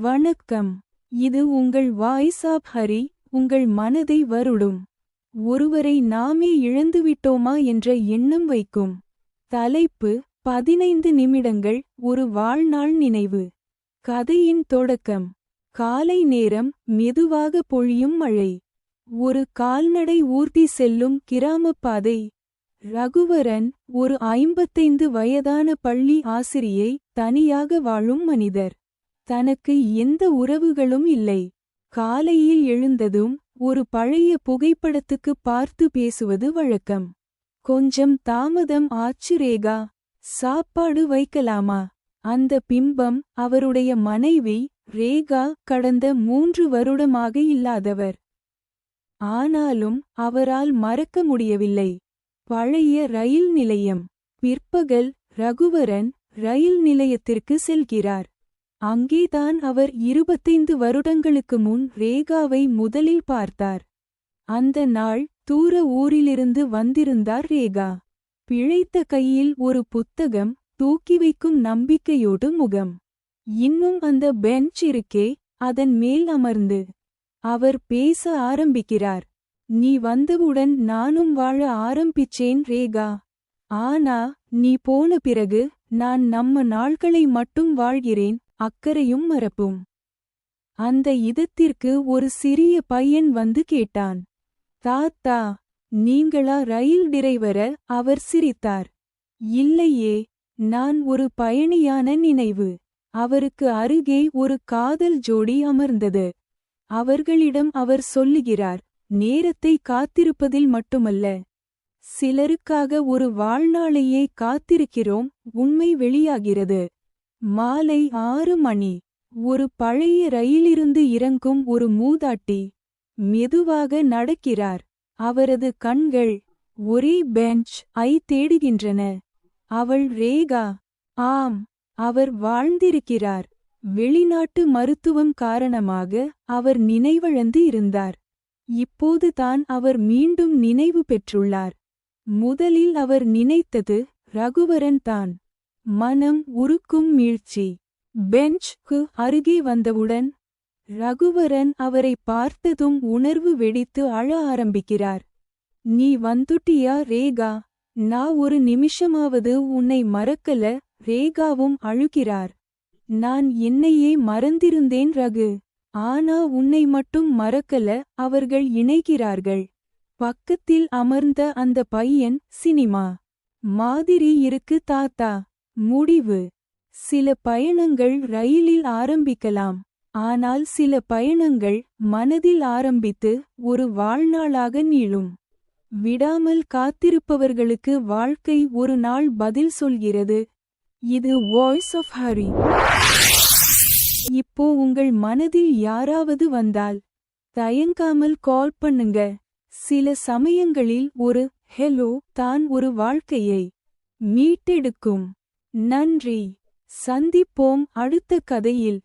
வணக்கம். இது உங்கள் வாய்ஸ் ஆப் ஹரி உங்கள் மனதை வருடும். ஒருவரை நாமே இழந்துவிட்டோமா என்ற எண்ணம் வைக்கும். தலைப்பு பதினைந்து நிமிடங்கள் ஒரு வாழ்நாள் நினைவு. கதையின் தொடக்கம். காலை நேரம் மெதுவாக பொழியும் மழை. ஒரு கால்நடை ஊர்தி செல்லும் கிராமப் பாதை. ரகுவரன் ஒரு ஐம்பத்தைந்து வயதான பள்ளி ஆசிரியை தனியாக வாழும் மனிதர். தனக்கு எந்த உறவுகளும் இல்லை. காலையில் எழுந்ததும் ஒரு பழைய புகைப்படத்துக்கு பார்த்து பேசுவது வழக்கம். கொஞ்சம் தாமதம் ஆச்சு ரேகா. சாப்பாடு வைக்கலாமா? அந்த பிம்பம் அவருடைய மனைவி ரேகா கடந்த மூன்று வருடமாக இல்லாதவர். ஆனாலும் அவரால் மறக்க முடியவில்லை. பழைய ரயில் நிலையம். பிற்பகல் ரகுவரன் ரயில் நிலையத்திற்கு செல்கிறார். அங்கேதான் அவர் இருபத்தைந்து வருடங்களுக்கு முன் ரேகாவை முதலில் பார்த்தார். அந்த நாள் தூர ஊரிலிருந்து வந்திருந்தார் ரேகா. பிழைத்த கையில் ஒரு புத்தகம் தூக்கி வைக்கும் நம்பிக்கையோடு முகம். இன்னும் அந்த பெஞ்ச் இருக்கே அதன் மேல் அமர்ந்து. அவர் பேச ஆரம்பிக்கிறார். நீ வந்தவுடன் நானும் வாழ ஆரம்பிச்சேன் ரேகா. ஆனா நீ போன பிறகு நான் நம்ம நாள்களை மட்டும் வாழ்கிறேன். அக்கறையும் மறப்பும். அந்த இதத்திற்கு ஒரு சிறிய பையன் வந்து கேட்டான். தாத்தா நீங்களா ரயில் டிரைவர? அவர் சிரித்தார். இல்லையே நான் ஒரு பயணியான நினைவு. அவருக்கு அருகே ஒரு காதல் ஜோடி அமர்ந்தது. அவர்களிடம் அவர் சொல்லுகிறார் நேரத்தை காத்திருப்பதில் மட்டுமல்ல. சிலருக்காக ஒரு வாழ்நாளையே காத்திருக்கிறோம். உண்மை வெளியாகிறது. மாலை ஆறு மணி. ஒரு பழைய ரயிலிருந்து இறங்கும் ஒரு மூதாட்டி மெதுவாக நடக்கிறார். அவரது கண்கள் ஒரே பெஞ்ச் ஐ தேடுகின்றன. அவள் ரேகா ஆம் அவர் வாழ்ந்திருக்கிறார். வெளிநாட்டு மருத்துவம் காரணமாக அவர் நினைவழந்து இருந்தார். இப்போது தான் அவர் மீண்டும் நினைவு பெற்றுள்ளார். முதலில் அவர் நினைத்தது ரகுவரன் தான். மனம் உருக்கும் மீழ்ச்சி. பெஞ்ச்க்கு அருகே வந்தவுடன் ரகுவரன் அவரை பார்த்ததும் உணர்வு வெடித்து அழ ஆரம்பிக்கிறார். நீ வந்துட்டியா ரேகா? நான் ஒரு நிமிஷமாவது உன்னை மறக்கல ரேகாவும் அழுகிறார். நான் என்னையே மறந்திருந்தேன் ரகு. ஆனா உன்னை மட்டும் மறக்கல அவர்கள் இணைகிறார்கள். பக்கத்தில் அமர்ந்த அந்த பையன் சினிமா. மாதிரி இருக்கு தாத்தா. முடிவு. சில பயணங்கள் ரயிலில் ஆரம்பிக்கலாம். ஆனால் சில பயணங்கள் மனதில் ஆரம்பித்து ஒரு வாழ்நாளாக நீளும். விடாமல் காத்திருப்பவர்களுக்கு வாழ்க்கை ஒரு நாள் பதில் சொல்கிறது. இது வாய்ஸ் ஆஃப் ஹரி இப்போ உங்கள் மனதில் யாராவது வந்தால் தயங்காமல் கால் பண்ணுங்க. சில சமயங்களில் ஒரு ஹெலோ தான் ஒரு வாழ்க்கையை மீட்டெடுக்கும். நன்றி. சந்திப்போம் அடுத்த கதையில்.